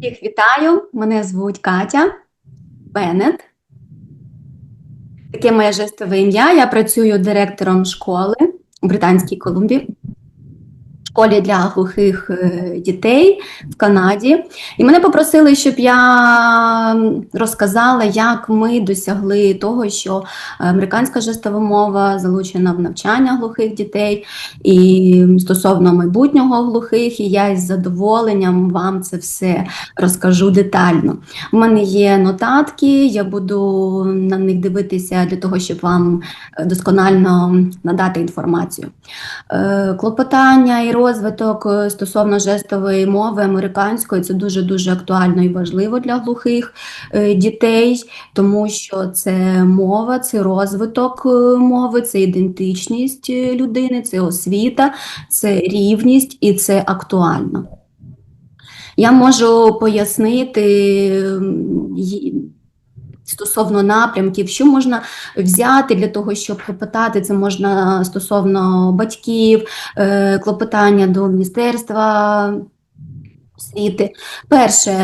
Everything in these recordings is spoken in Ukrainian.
Всіх вітаю! Мене звуть Катя Беннет. Таке моє жестове ім'я. Я працюю директором школи у Британській Колумбії, школі для глухих е, дітей в Канаді. І мене попросили, щоб я розказала, як ми досягли того, що американська жестова мова залучена в навчання глухих дітей і стосовно майбутнього глухих, і я із задоволенням вам це все розкажу детально. У мене є нотатки, я буду на них дивитися для того, щоб вам досконально надати інформацію. Е, Клопотання і розвиток е, стосовно жестової мови американської це дуже дуже актуально і важливо для глухих е, дітей, тому що це мова, це розвиток е, мови, це ідентичність людини, це освіта, це рівність і це актуально. Я можу пояснити стосовно напрямків, що можна взяти для того, щоб клопотати. Це можна стосовно батьків, е, клопотання до Міністерства освіти. Перше,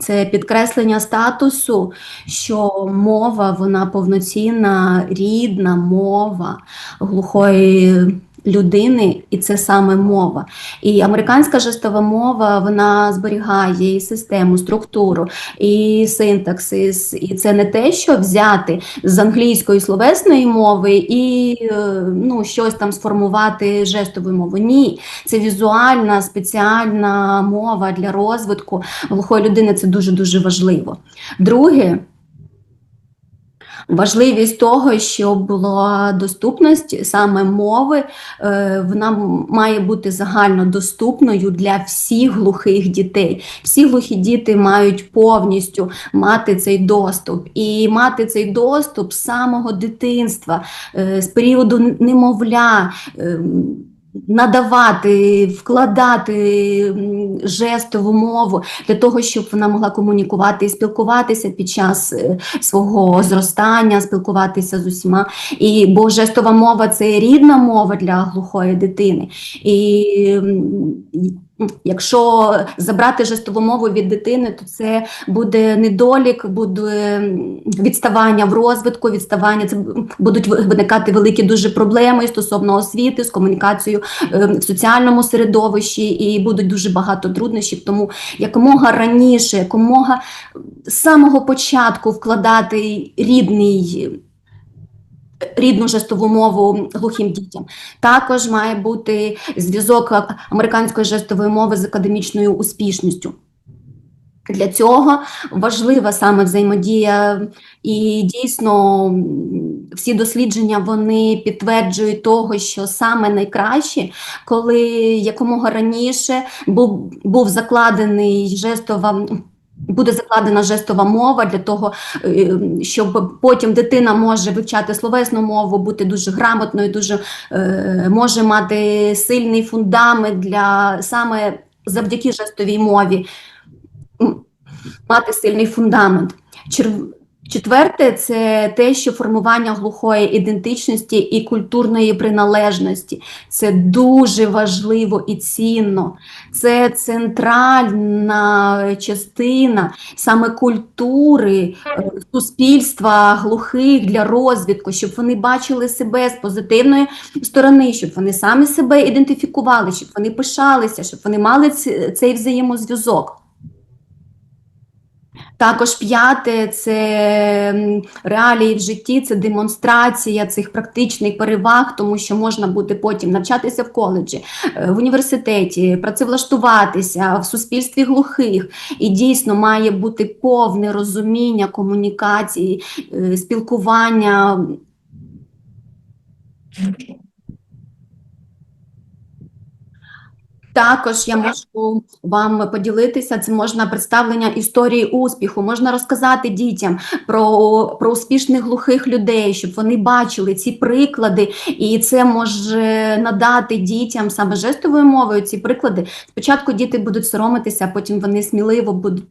це підкреслення статусу, що мова, вона повноцінна, рідна мова глухої людини, і це саме мова. І американська жестова мова вона зберігає і систему, структуру, і синтаксис. І це не те, що взяти з англійської словесної мови і е, ну, щось там сформувати жестовою мовою. Ні, це візуальна спеціальна мова для розвитку глухої людини. Це дуже дуже важливо. Друге. Важливість того, щоб була доступність саме мови, е, вона має бути загальнодоступною для всіх глухих дітей. Всі глухі діти мають повністю мати цей доступ і мати цей доступ з самого дитинства, е, з періоду немовля. Надавати, вкладати жестову мову для того, щоб вона могла комунікувати і спілкуватися під час е, свого зростання, спілкуватися з усіма. І бо жестова мова це рідна мова для глухої дитини. І якщо забрати жестову мову від дитини, то це буде недолік, буде відставання в розвитку, відставання це будуть виникати великі дуже проблеми стосовно освіти з комунікацією е, в соціальному середовищі, і будуть дуже багато труднощів. Тому якомога раніше, якомога з самого початку вкладати рідний. Рідну жестову мову глухим дітям також має бути зв'язок американської жестової мови з академічною успішністю. Для цього важлива саме взаємодія, і дійсно всі дослідження вони підтверджують того, що саме найкраще, коли якомога раніше був, був закладений жестова. Буде закладена жестова мова для того, е, щоб потім дитина може вивчати словесну мову, бути дуже грамотною, дуже е, може мати сильний фундамент для саме завдяки жестовій мові мати сильний фундамент. Четверте, це те, що формування глухої ідентичності і культурної приналежності. Це дуже важливо і цінно. Це центральна частина саме культури е, суспільства глухих для розвитку, щоб вони бачили себе з позитивної сторони, щоб вони самі себе ідентифікували, щоб вони пишалися, щоб вони мали цей взаємозв'язок. Також п'яте це реалії в житті, це демонстрація цих практичних переваг, тому що можна буде потім навчатися в коледжі, е, в університеті, працевлаштуватися в суспільстві глухих. І дійсно має бути повне розуміння комунікації, е, спілкування. Також я можу вам поділитися. Це можна представлення історії успіху. Можна розказати дітям про, про успішних глухих людей, щоб вони бачили ці приклади, і це може надати дітям саме жестовою мовою. Ці приклади спочатку діти будуть соромитися, а потім вони сміливо будуть.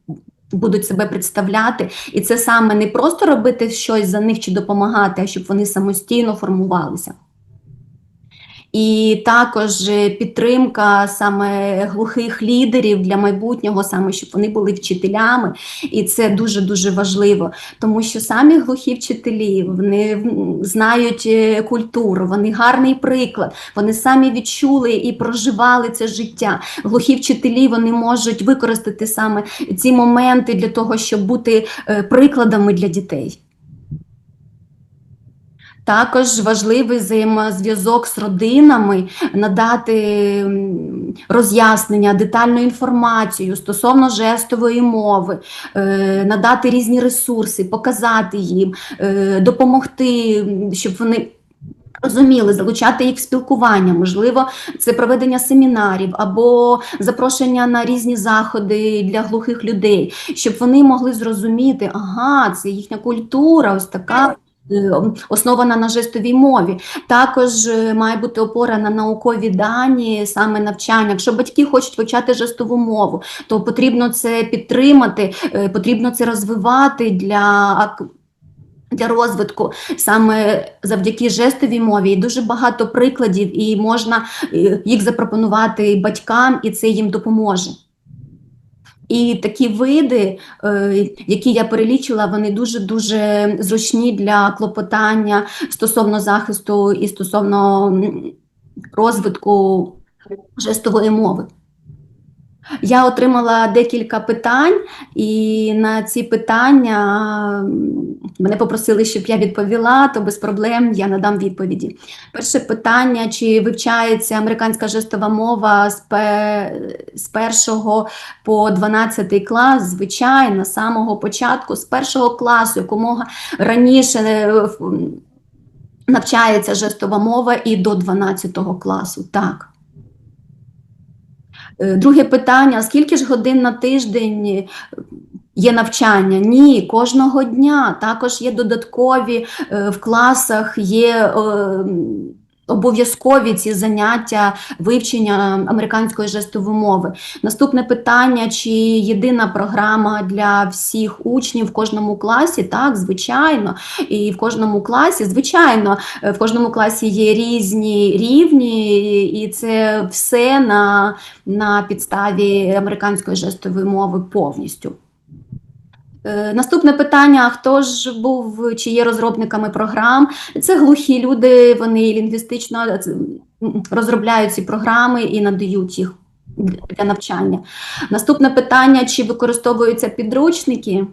Будуть себе представляти, і це саме не просто робити щось за них чи допомагати, а щоб вони самостійно формувалися. І також підтримка саме глухих лідерів для майбутнього, саме щоб вони були вчителями, і це дуже дуже важливо, тому що самі глухі вчителі вони знають е, культуру, вони гарний приклад, вони самі відчули і проживали це життя. Глухі вчителі вони можуть використати саме ці моменти для того, щоб бути е, прикладами для дітей. Також важливий взаємозв'язок з родинами, надати роз'яснення, детальну інформацію стосовно жестової мови, е, надати різні ресурси, показати їм, е, допомогти, щоб вони. Розуміли, залучати їх в спілкування, можливо, це проведення семінарів або запрошення на різні заходи для глухих людей, щоб вони могли зрозуміти, ага, це їхня культура, ось така основана на жестовій мові. Також е, має бути опора на наукові дані, саме навчання. Якщо батьки хочуть вивчати жестову мову, то потрібно це підтримати, е, потрібно це розвивати для. Для розвитку саме завдяки жестовій мові І дуже багато прикладів, і можна е, їх запропонувати батькам, і це їм допоможе. І такі види, е, які я перелічила, вони дуже дуже зручні для клопотання стосовно захисту і стосовно розвитку жестової мови. Я отримала декілька питань, і на ці питання мене попросили, щоб я відповіла, то без проблем я надам відповіді. Перше питання: чи вивчається американська жестова мова з, пе- 1 по 12 клас? Звичайно, з самого початку, з першого класу, якомога раніше. е, Навчається жестова мова і до 12 класу, так. Е, Друге питання: скільки ж годин на тиждень е, є навчання? Ні, кожного дня. Також є додаткові е, в класах, є обов'язкові ці заняття вивчення американської жестової мови. Наступне питання: чи єдина програма для всіх учнів в кожному класі? Так, звичайно. І в кожному класі, звичайно, в кожному класі є різні рівні, і це все на на підставі американської жестової мови повністю. Е, Наступне питання: хто ж був чи є розробниками програм? Це глухі люди, вони лінгвістично е, розробляють ці програми і надають їх для навчання. Наступне питання: чи використовуються підручники?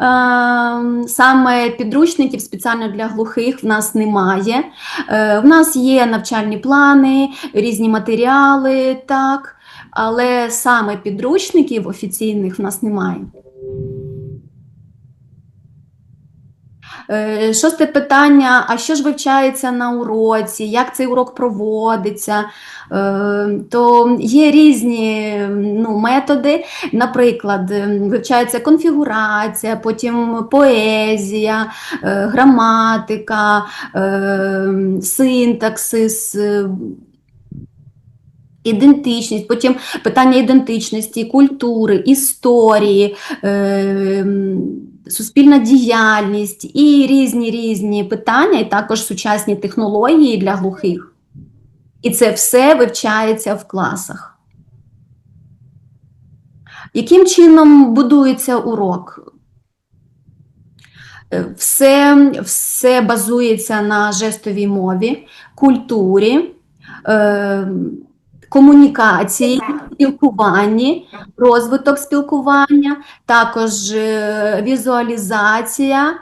Ем, Саме підручників спеціально для глухих в нас немає. Е, В нас є навчальні плани, різні матеріали, так, але саме підручників офіційних в нас немає. Шосте питання: а що ж вивчається на уроці? Як цей урок проводиться? Е, То є різні ну, методи. Наприклад, е, вивчається конфігурація, потім поезія, е, граматика, е, синтаксис. Ідентичність, потім питання ідентичності, культури, історії, е, суспільна діяльність і різні різні питання, і також сучасні технології для глухих. І це все вивчається в класах. Яким чином будується урок? Е, Все, все базується на жестовій мові, культурі, е, комунікації, спілкуванні, розвиток спілкування, також е, візуалізація, е,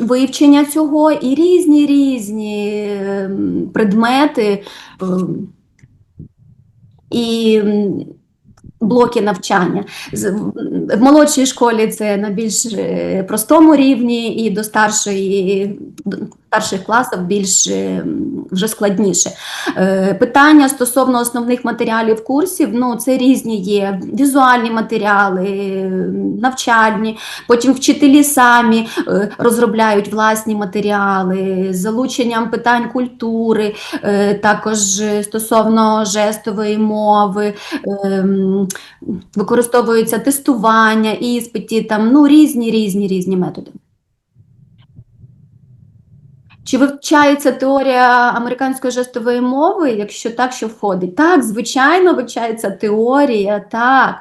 вивчення цього і різні різні предмети е, і блоки навчання. В- молодшій школі це на більш простому рівні, і до старшої старших класів більш е, вже складніше. Е, Питання стосовно основних матеріалів курсів, ну це різні є візуальні матеріали, е, навчальні. Потім вчителі самі розробляють власні матеріали з залученням питань культури, також стосовно жестової мови, використовується тестування, іспиті, там ну різні, різні, різні методи. Чи вивчається теорія американської жестової мови? Якщо так, що входить? Так, звичайно, вивчається теорія, так.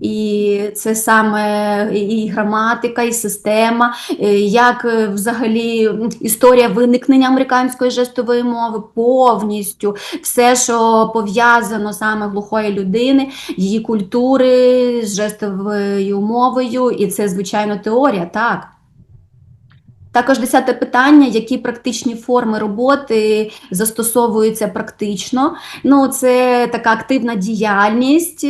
І це саме і граматика, і система, е, як е, взагалі історія виникнення американської жестової мови повністю, все, що пов'язано саме глухої людини, її культури з жестовою мовою, і це, звичайно, теорія, так. Також десяте питання: які практичні форми роботи застосовуються практично? Ну, це така активна діяльність,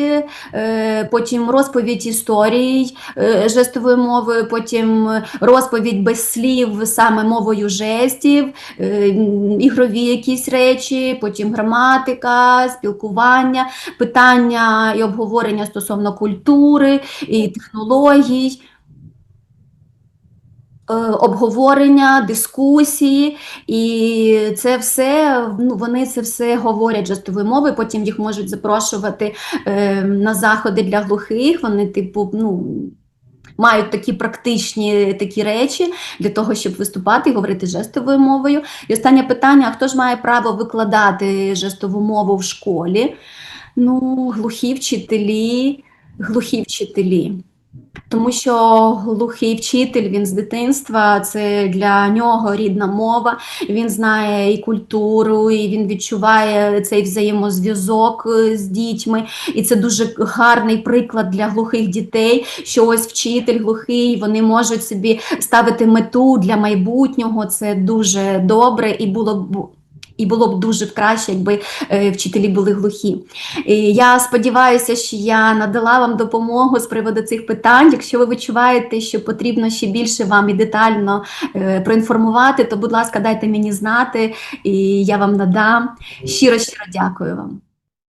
е, потім розповідь історій е, жестовою мовою, потім розповідь без слів саме мовою жестів, е, ігрові якісь речі, потім граматика, спілкування, питання і обговорення стосовно культури і технологій обговорення, дискусії, і це все ну, вони це все говорять жестовою мовою. Потім їх можуть запрошувати е, на заходи для глухих. Вони, типу, ну. Мають такі практичні такі речі для того, щоб виступати і говорити жестовою мовою. І останнє питання: а хто ж має право викладати жестову мову в школі? Ну, глухі вчителі, глухі вчителі. Тому що глухий вчитель він з дитинства, це для нього рідна мова. Він знає і культуру, і він відчуває цей взаємозв'язок е, з дітьми. І це дуже гарний приклад для глухих дітей. Що ось вчитель глухий, вони можуть собі ставити мету для майбутнього. Це дуже добре і було б. І було б дуже краще, якби е, вчителі були глухі. Я сподіваюся, що я надала вам допомогу з приводу цих питань. Якщо ви відчуваєте, що потрібно ще більше вам і детально е, проінформувати, то, будь ласка, дайте мені знати, і я вам надам. Щиро щиро дякую вам.